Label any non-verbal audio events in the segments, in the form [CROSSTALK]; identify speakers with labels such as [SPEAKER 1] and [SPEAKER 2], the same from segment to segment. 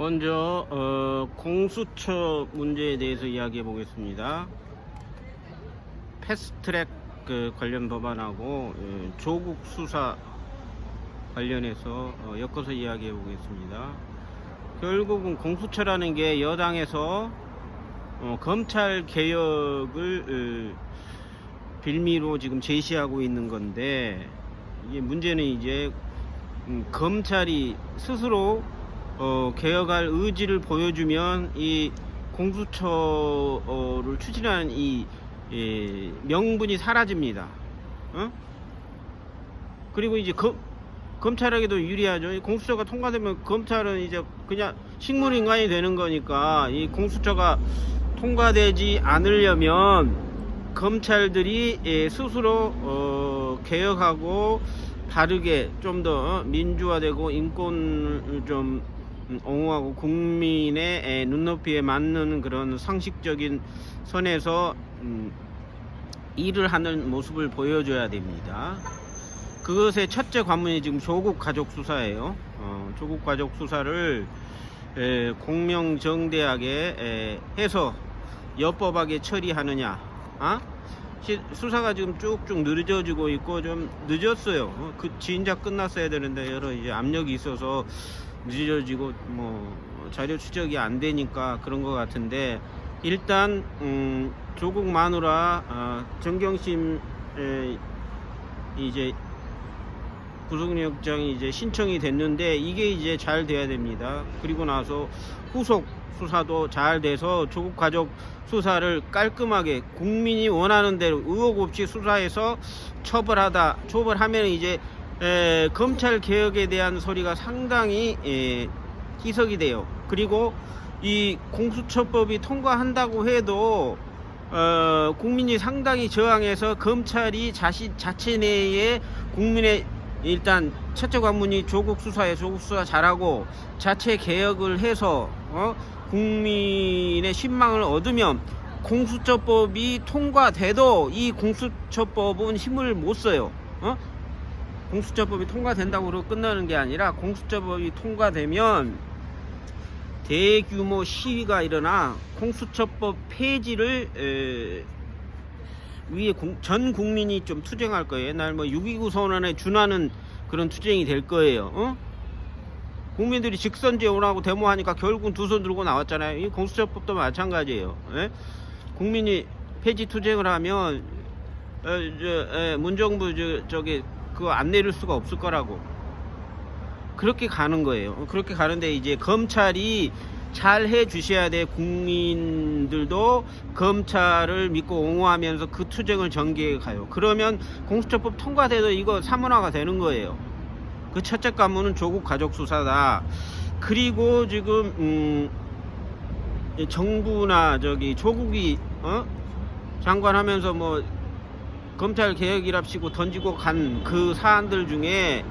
[SPEAKER 1] 먼저 어, 공수처 문제에 대해서 이야기해 보겠습니다. 패스트트랙 그 관련 법안하고 예, 조국 수사 관련해서 어, 엮어서 이야기해 보겠습니다. 결국은 공수처라는 게 여당에서 어, 검찰 개혁을 어, 빌미로 지금 제시하고 있는 건데 이게 문제는 이제 음, 검찰이 스스로 어, 개혁할 의지를 보여주면 이 공수처를 추진하는 이 예, 명분이 사라집니다. 어? 그리고 이제 검, 검찰에게도 유리하죠. 이 공수처가 통과되면 검찰은 이제 그냥 식물인간이 되는 거니까 이 공수처가 통과되지 않으려면 검찰들이 예, 스스로 어, 개혁하고 바르게 좀 더 민주화되고 인권을 좀 음, 옹호하고 국민의 에, 눈높이에 맞는 그런 상식적인 선에서 음, 일을 하는 모습을 보여줘야 됩니다. 그것의 첫째 관문이 지금 조국 가족 수사예요. 어, 조국 가족 수사를 에, 공명정대하게 에, 해서 여법하게 처리하느냐. 아? 시- 수사가 지금 쭉쭉 늦어지고 있고 좀 늦었어요. 어, 그 진작 끝났어야 되는데 여러 이제 압력이 있어서 늦어지고 뭐 자료 추적이 안 되니까 그런 것 같은데 일단 음, 조국 마누라 아, 정경심 에, 이제 구속영장이 이제 신청이 됐는데 이게 이제 잘 돼야 됩니다. 그리고 나서 후속 수사도 잘 돼서 조국 가족 수사를 깔끔하게 국민이 원하는 대로 의혹 없이 수사해서 처벌하다 처벌하면 이제 에, 검찰 개혁에 대한 소리가 상당히 에, 희석이 돼요. 그리고 이 공수처법이 통과한다고 해도 어, 국민이 상당히 저항해서 검찰이 자신 자체 내에 국민의 일단 첫째 관문이 조국 수사에 조국 수사 잘하고 자체 개혁을 해서 어? 국민의 신망을 얻으면 공수처법이 통과돼도 이 공수처법은 힘을 못 써요. 어? 공수처법이 통과된다고 끝나는 게 아니라 공수처법이 통과되면 대규모 시위가 일어나 공수처법 폐지를 에, 위에 공- 전 국민이 좀 투쟁할 거예요. 옛날 뭐 6.29 선언에 준하는 그런 투쟁이 될 거예요. 어? 국민들이 직선제 원하고 데모하니까 결국은 두 손 들고 나왔잖아요. 이 공수처법도 마찬가지예요. 예? 국민이 폐지 투쟁을 하면 어, 저, 에, 문정부 저, 저기 그거 안 내릴 수가 없을 거라고. 그렇게 가는 거예요. 어, 그렇게 가는데 이제 검찰이 잘 해 주셔야 돼. 국민들도 검찰을 믿고 옹호하면서 그 투쟁을 전개해 가요. 그러면 공수처법 통과돼도 이거 사문화가 되는 거예요. 그 첫째 관문은 조국 가족 수사다. 그리고 지금 음, 이 정부나 저기 조국이 어? 장관하면서 뭐 검찰 개혁이랍시고 던지고 간 그 사안들 중에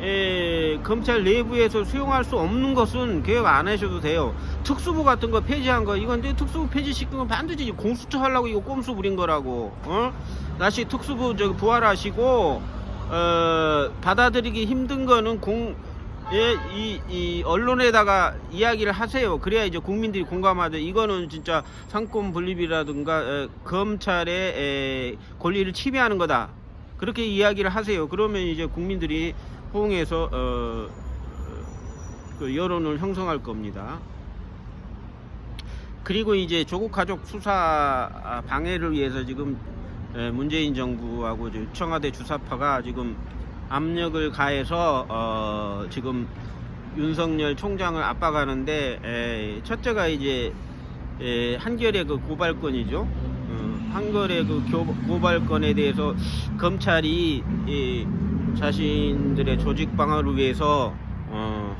[SPEAKER 1] 에, 검찰 내부에서 수용할 수 없는 것은 개혁 안 하셔도 돼요. 특수부 같은 거 폐지한 거 이건 이제 특수부 폐지시킨 건 반드시 공수처 하려고 이거 꼼수 부린 거라고. 어? 다시 특수부 저기 부활하시고 어, 받아들이기 힘든 거는 공 예, 이, 이 언론에다가 이야기를 하세요. 그래야 이제 국민들이 공감하죠. 이거는 진짜 상권 분립이라든가 에, 검찰의 에, 권리를 침해하는 거다. 그렇게 이야기를 하세요. 그러면 이제 국민들이 호응해서 어, 그 여론을 형성할 겁니다. 그리고 이제 조국 가족 수사 방해를 위해서 지금 에, 문재인 정부하고 청와대 주사파가 지금 압력을 가해서 어, 지금 윤석열 총장을 압박하는데 에, 첫째가 이제 에, 한결의 그 고발건이죠. 어, 한결의 그 교- 고발건에 대해서 검찰이 이 자신들의 조직 방어를 위해서 어,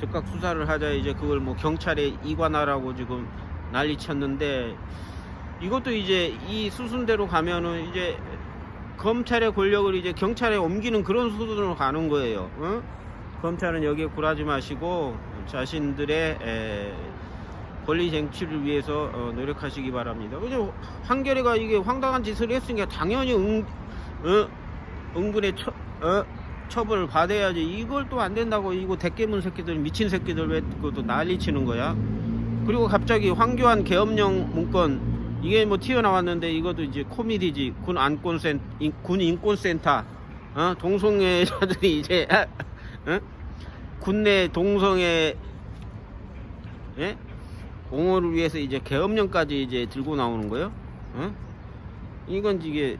[SPEAKER 1] 즉각 수사를 하자 이제 그걸 뭐 경찰에 이관하라고 지금 난리 쳤는데 이것도 이제 이 수순대로 가면은 이제 검찰의 권력을 이제 경찰에 옮기는 그런 수순으로 가는 거예요. 어? 검찰은 여기에 굴하지 마시고 자신들의 에, 권리 쟁취를 위해서 어, 노력하시기 바랍니다. 그죠? 한겨레가 이게 황당한 짓을 했으니까 당연히 응, 어? 응분에 처, 어? 처벌을 받아야지 이걸 또 안 된다고 이거 대깨문 새끼들 미친 새끼들 왜 그것도 난리 치는 거야 그리고 갑자기 황교안 계엄령 문건 이게 뭐 튀어나왔는데 이것도 이제 코미디지 군 안건센 인- 군 인권센터 어? 동성애자들이 [LAUGHS] 이제 어? 군내 동성애 예? 옹호를 위해서 이제 계엄령까지 이제 들고 나오는 거예요 어? 이건 이게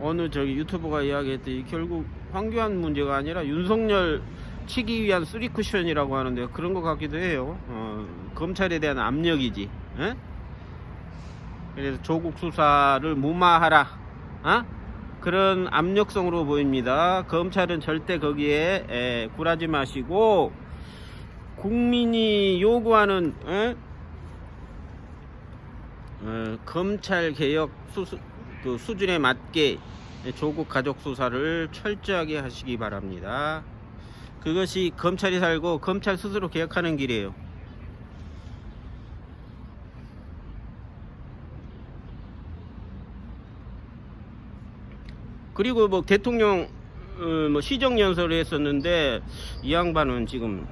[SPEAKER 1] 어느 저기 유튜버가 이야기했더니 결국 황교안 문제가 아니라 윤석열 치기 위한 쓰리 쿠션이라고 하는데 그런 것 같기도 해요. 어, 검찰에 대한 압력이지. 에? 그래서 조국 수사를 무마하라. 어? 그런 압력성으로 보입니다. 검찰은 절대 거기에 에, 굴하지 마시고 국민이 요구하는 에? 어, 검찰 개혁 수수, 그 수준에 맞게 조국 가족 수사를 철저하게 하시기 바랍니다. 그것이 검찰이 살고 검찰 스스로 개혁하는 길이에요. 그리고 뭐 대통령 어, 뭐 시정 연설을 했었는데 이 양반은 지금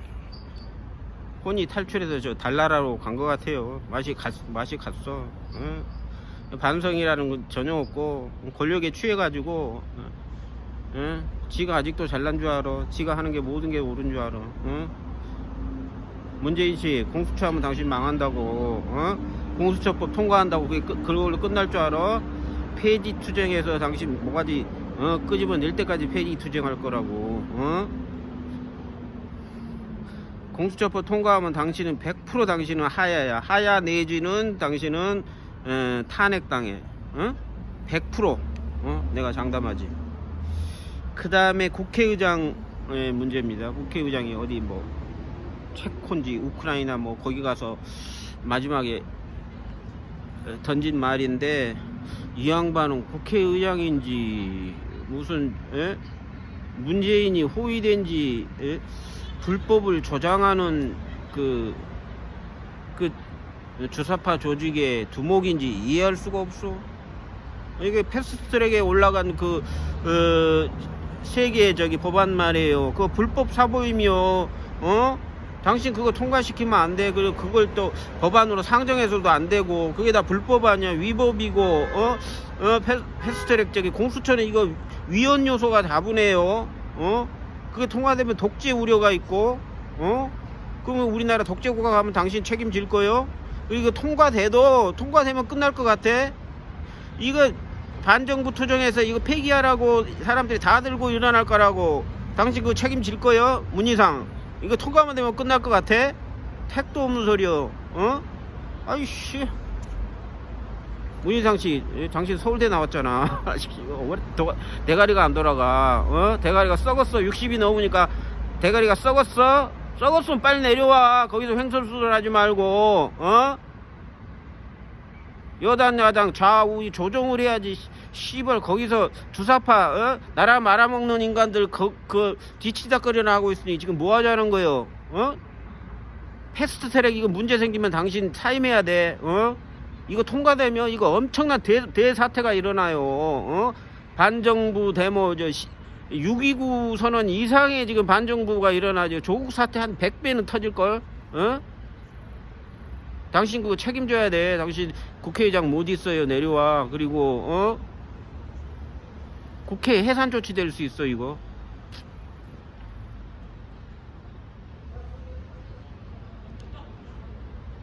[SPEAKER 1] 혼이 탈출해서 저 달나라로 간 것 같아요. 맛이 갔 맛이 갔어. 응? 반성이라는 건 전혀 없고 권력에 취해가지고 응? 지가 아직도 잘난 줄 알아. 지가 하는 게 모든 게 옳은 줄 알아. 응? 문재인 씨 공수처하면 당신 망한다고. 어? 공수처법 통과한다고 그게 끝, 그걸로 끝날 줄 알아? 폐지 투쟁해서 당신 뭐가지 어, 끄집어낼 때까지 폐지 투쟁할 거라고. 어? 공수처법 통과하면 당신은 100% 당신은 하야야. 하야 내지는 당신은 에, 탄핵당해. 어? 100% 어? 내가 장담하지. 그 다음에 국회의장의 문제입니다. 국회의장이 어디 뭐 체코인지 우크라이나 뭐 거기 가서 마지막에 에, 던진 말인데 이 양반은 국회의장인지 무슨 에? 문재인이 호위된지 에? 불법을 조장하는 그, 그 주사파 조직의 두목인지 이해할 수가 없어. 이게 패스트트랙에 올라간 그, 어, 세계 저기 법안 말이에요. 그거 불법 사보임이요. 어? 당신 그거 통과시키면 안 돼. 그리고 그걸 또 법안으로 상정해서도 안 되고. 그게 다 불법 아니야. 위법이고, 어? 어, 패, 패스트트랙 저기 공수처는 이거 위헌 요소가 다분해요. 어? 그게 통과되면 독재 우려가 있고, 어? 그러면 우리나라 독재 국가 가면 당신 책임질 거요? 이거 통과돼도 통과되면 끝날 것 같아? 이거 반정부 투정해서 이거 폐기하라고 사람들이 다 들고 일어날 거라고 당신 그거 책임질 거요? 문희상 이거 통과만 되면 끝날 것 같아? 택도 없는 소리요 어? 아이씨 문희상 씨 예, 당신 서울대 나왔잖아 [LAUGHS] 왜 도- 대가리가 안 돌아가 어? 대가리가 썩었어 60이 넘으니까 대가리가 썩었어? 썩었으면 빨리 내려와 거기서 횡설수설 하지 말고 어? 여당 야당 좌우 조정을 해야지 씨- 씨발 거기서 주사파 어? 나라 말아먹는 인간들 그, 그 뒤치다거리나 하고 있으니 지금 뭐 하자는 거요 어? 패스트 트랙 이거 문제 생기면 당신 타임해야 돼 어? 이거 통과되면 이거 엄청난 대, 대사태가 일어나요 어? 반정부 데모 저 6.29 선언 이상의 지금 반정부가 일어나죠 조국 사태 한 100배는 터질 걸 어? 당신 그거 책임져야 돼. 당신 국회의장 못 있어요. 내려와. 그리고 어? 국회 해산 조치 될 수 있어 이거.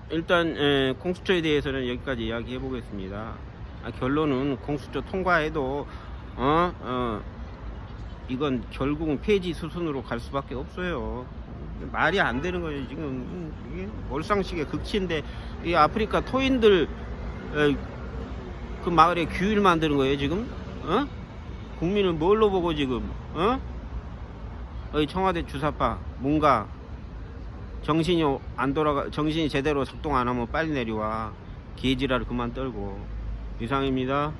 [SPEAKER 1] 일단 에, 공수처에 대해서는 여기까지 이야기해 보겠습니다. 아, 결론은 공수처 통과해도 어? 어, 이건 결국은 폐지 수순으로 갈 수밖에 없어요. 말이 안 되는 거예요. 지금 음, 이게 월상식의 극치인데 이 아프리카 토인들 에, 그 마을에 규율 만드는 거예요. 지금 어? 국민을 뭘로 보고 지금 어? 어이 청와대 주사파 뭔가 정신이 안 돌아가 정신이 제대로 작동 안 하면 빨리 내려와 개지랄 그만 떨고 이상입니다.